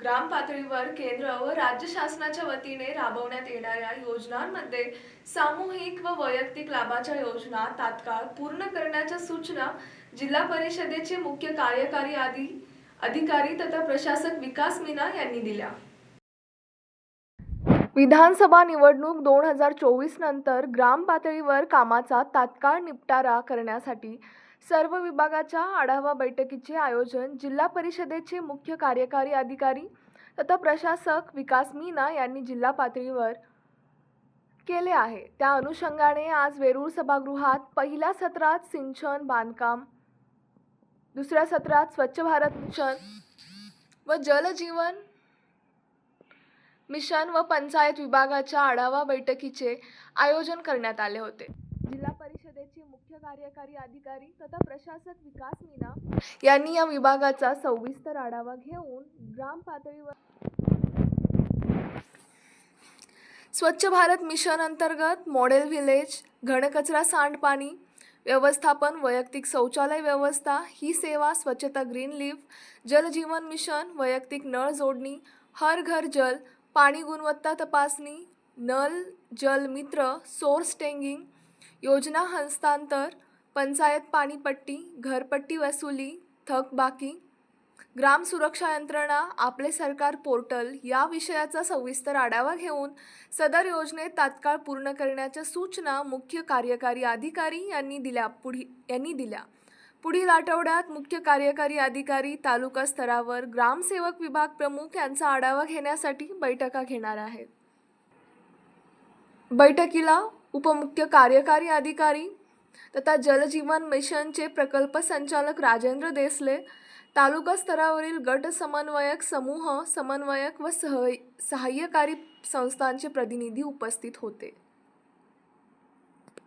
ग्राम पातळीवर केंद्र व राज्य शासनाच्या वतीने राबवण्यात येणाऱ्या योजनांमध्ये सामूहिक व वैयक्तिक लाभाच्या योजना तात्काळ पूर्ण करण्याच्या सूचना जिल्हा परिषदेचे मुख्य कार्यकारी आदी अधिकारी तथा प्रशासक विकास मीना यांनी दिल्या. विधानसभा निवडणूक दोन हजार चोवीस नंतर ग्राम पातळीवर कामाचा तात्काळ निपटारा करण्यासाठी सर्व विभागाच्या आढावा बैठकीचे आयोजन जिल्हा परिषदेचे मुख्य कार्यकारी अधिकारी तथा प्रशासक विकास मीना यांनी जिल्हा पातळीवर केले आहे. त्या अनुषंगाने आज वेरूळ सभागृहात पहिल्या सत्रात सिंचन बांधकाम दुसऱ्या सत्रात स्वच्छ भारत मिशन व जलजीवन मिशन व पंचायत विभागाच्या आढावा बैठकीचे आयोजन करण्यात आले होते. जिल्हा कार्यकारी अधिकारी तथा प्रशासक विकास मीना यांनी या विभागाचा सविस्तर आढावा घेऊन ग्राम पातळीवर स्वच्छ भारत मिशन अंतर्गत मॉडेल व्हिलेज घनकचरा सांडपाणी व्यवस्थापन वैयक्तिक शौचालय व्यवस्था ही सेवा स्वच्छता ग्रीन लीफ जलजीवन मिशन वैयक्तिक नळ जोडणी हर घर जल पाणी गुणवत्ता तपासणी नल जल मित्र सोर्स टेंगिंग योजना हस्तांतर पंचायत पाणीपट्टी घरपट्टी वसुली थकबाकी ग्राम सुरक्षा यंत्रणा आपले सरकार पोर्टल या विषयाचा सविस्तर आढावा घेऊन सदर योजनेत तात्काळ पूर्ण करण्याच्या सूचना मुख्य कार्यकारी अधिकारी यांनी दिल्या पुढी यांनी दिल्या. पुढील आठवड्यात मुख्य कार्यकारी अधिकारी तालुका स्तरावर ग्रामसेवक विभाग प्रमुख यांचा आढावा घेण्यासाठी बैठका घेणार आहेत. बैठकीला उपमुख्य कार्यकारी अधिकारी तथा जलजीवन मिशनचे प्रकल्प संचालक राजेंद्र देसले तालुका स्तरावरील गट समन्वयक समूह समन्वयक व सह सहाय्यकारी संस्थांचे प्रतिनिधी उपस्थित होते.